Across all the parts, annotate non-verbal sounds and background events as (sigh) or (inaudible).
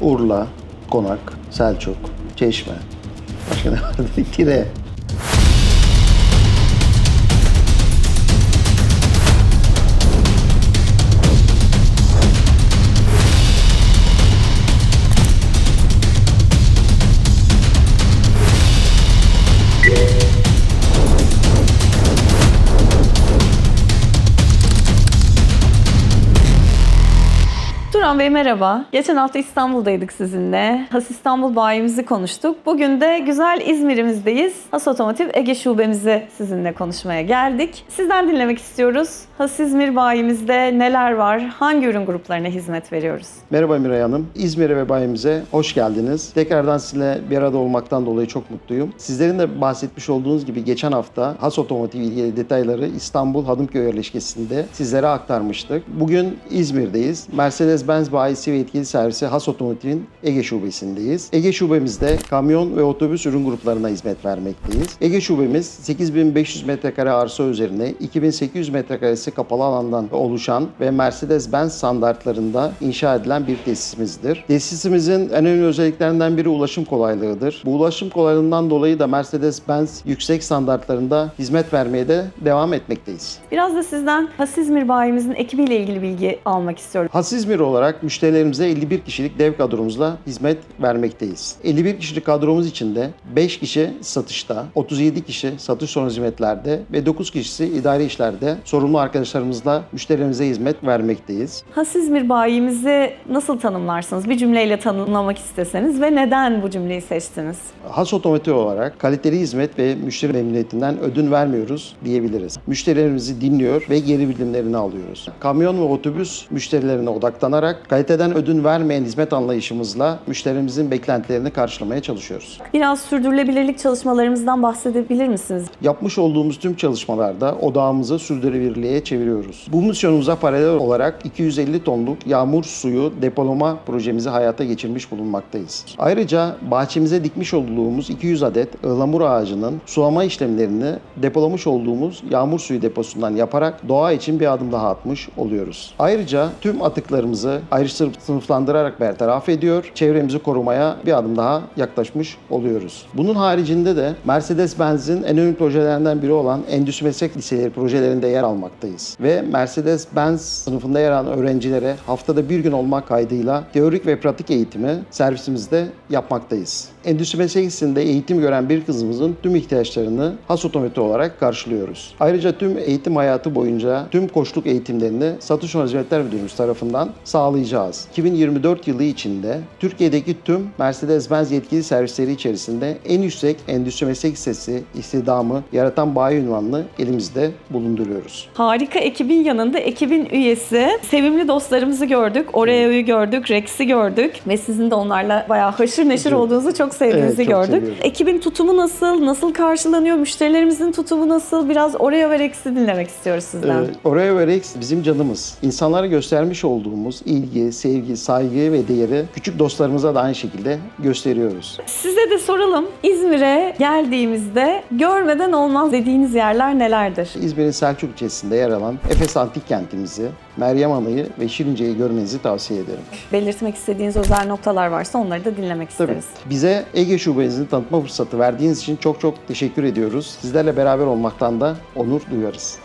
Urla, Konak, Selçuk, Çeşme. Başka ne vardı? (laughs) Tire. Turan Bey merhaba. Geçen hafta İstanbul'daydık sizinle. Has İstanbul bayimizi konuştuk. Bugün de güzel İzmir'imizdeyiz. Has Otomotiv Ege Şubemizi sizinle konuşmaya geldik. Sizden dinlemek istiyoruz. Has İzmir bayimizde neler var? Hangi ürün gruplarına hizmet veriyoruz? Merhaba Miray Hanım. İzmir'e ve bayimize hoş geldiniz. Tekrardan sizinle bir arada olmaktan dolayı çok mutluyum. Sizlerin de bahsetmiş olduğunuz gibi geçen hafta Has Otomotiv ilgili detayları İstanbul Hadımköy yerleşkesinde sizlere aktarmıştık. Bugün İzmir'deyiz. Mercedes-Benz bayisi ve yetkili servisi Has Otomotiv'in Ege Şubesindeyiz. Ege Şubemizde kamyon ve otobüs ürün gruplarına hizmet vermekteyiz. Ege Şubemiz 8500 metrekare arsa üzerine 2800 metrekaresi kapalı alandan oluşan ve Mercedes-Benz standartlarında inşa edilen bir tesisimizdir. Tesisimizin en önemli özelliklerinden biri ulaşım kolaylığıdır. Bu ulaşım kolaylığından dolayı da Mercedes-Benz yüksek standartlarında hizmet vermeye de devam etmekteyiz. Biraz da sizden Has İzmir bayimizin ekibiyle ilgili bilgi almak istiyorum. Has İzmir olarak müşterilerimize 51 kişilik dev kadromuzla hizmet vermekteyiz. 51 kişilik kadromuz içinde 5 kişi satışta, 37 kişi satış sonrası hizmetlerde ve 9 kişisi idari işlerde sorumlu arkadaşlarımızla müşterilerimize hizmet vermekteyiz. Has İzmir bayimizi nasıl tanımlarsınız? Bir cümleyle tanımlamak isteseniz ve neden bu cümleyi seçtiniz? Has Otomotiv olarak kaliteli hizmet ve müşteri memnuniyetinden ödün vermiyoruz diyebiliriz. Müşterilerimizi dinliyor ve geri bildirimlerini alıyoruz. Kamyon ve otobüs müşterilerine odaklanarak kaliteden ödün vermeyen hizmet anlayışımızla müşterimizin beklentilerini karşılamaya çalışıyoruz. Biraz sürdürülebilirlik çalışmalarımızdan bahsedebilir misiniz? Yapmış olduğumuz tüm çalışmalarda odağımızı sürdürülebilirliğe çeviriyoruz. Bu misyonumuza paralel olarak 250 tonluk yağmur suyu depolama projemizi hayata geçirmiş bulunmaktayız. Ayrıca bahçemize dikmiş olduğumuz 200 adet ıhlamur ağacının sulama işlemlerini depolamış olduğumuz yağmur suyu deposundan yaparak doğa için bir adım daha atmış oluyoruz. Ayrıca tüm atıklarımızı ayrıştırıp sınıflandırarak bertaraf ediyor, çevremizi korumaya bir adım daha yaklaşmış oluyoruz. Bunun haricinde de Mercedes-Benz'in en önemli projelerinden biri olan Endüstri Meslek Liseleri projelerinde yer almaktayız. Ve Mercedes-Benz sınıfında yer alan öğrencilere haftada bir gün olmak kaydıyla teorik ve pratik eğitimi servisimizde yapmaktayız. Endüstri Meslek eğitim gören bir kızımızın tüm ihtiyaçlarını has otomotiv olarak karşılıyoruz. Ayrıca tüm eğitim hayatı boyunca tüm koçluk eğitimlerini Satış Sonrası Hizmetler Müdürlüğümüz tarafından sağlayacağız. 2024 yılı içinde Türkiye'deki tüm Mercedes-Benz yetkili servisleri içerisinde en yüksek Endüstri Meslek Lisesi istihdamı yaratan bayi ünvanını elimizde bulunduruyoruz. Harika ekibin yanında ekibin üyesi, sevimli dostlarımızı gördük. Oreo'yu gördük, Rex'i gördük ve sizin de onlarla bayağı haşır neşir olduğunuzu çok sevdiğinizi Evet, çok gördük. seviyorum. Ekibin tutumu nasıl, nasıl karşılanıyor, müşterilerimizin tutumu nasıl? Biraz Oreo ve Rex'i dinlemek istiyoruz sizden. Ee, Oreo ve Rex bizim canımız. İnsanlara göstermiş olduğumuz ilgi, sevgi, saygı ve değeri küçük dostlarımıza da aynı şekilde gösteriyoruz. Size de soralım, İzmir'e geldiğimizde görmeden olmaz dediğiniz yerler nelerdir? İzmir'in Selçuk ilçesinde yer alan Efes Antik Kentimizi, Meryem Ana'yı ve Şirince'yi görmenizi tavsiye ederim. Belirtmek istediğiniz özel noktalar varsa onları da dinlemek Tabii. isteriz. Bize Ege Şubemizin tanıtma fırsatı verdiğiniz için çok çok teşekkür ediyoruz. Sizlerle beraber olmaktan da onur duyarız.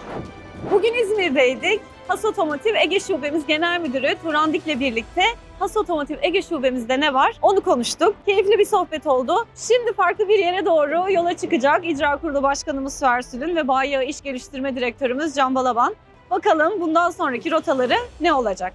Bugün İzmir'deydik. Has Otomotiv Ege Şubemiz Genel Müdürü Turan Dik'le birlikte Has Otomotiv Ege Şubemizde ne var onu konuştuk. Keyifli bir sohbet oldu. Şimdi farklı bir yere doğru yola çıkacak İcra Kurulu Başkanımız Süersül'ün ve Bayi İş Geliştirme Direktörümüz Can Balaban. Bakalım bundan sonraki rotaları ne olacak?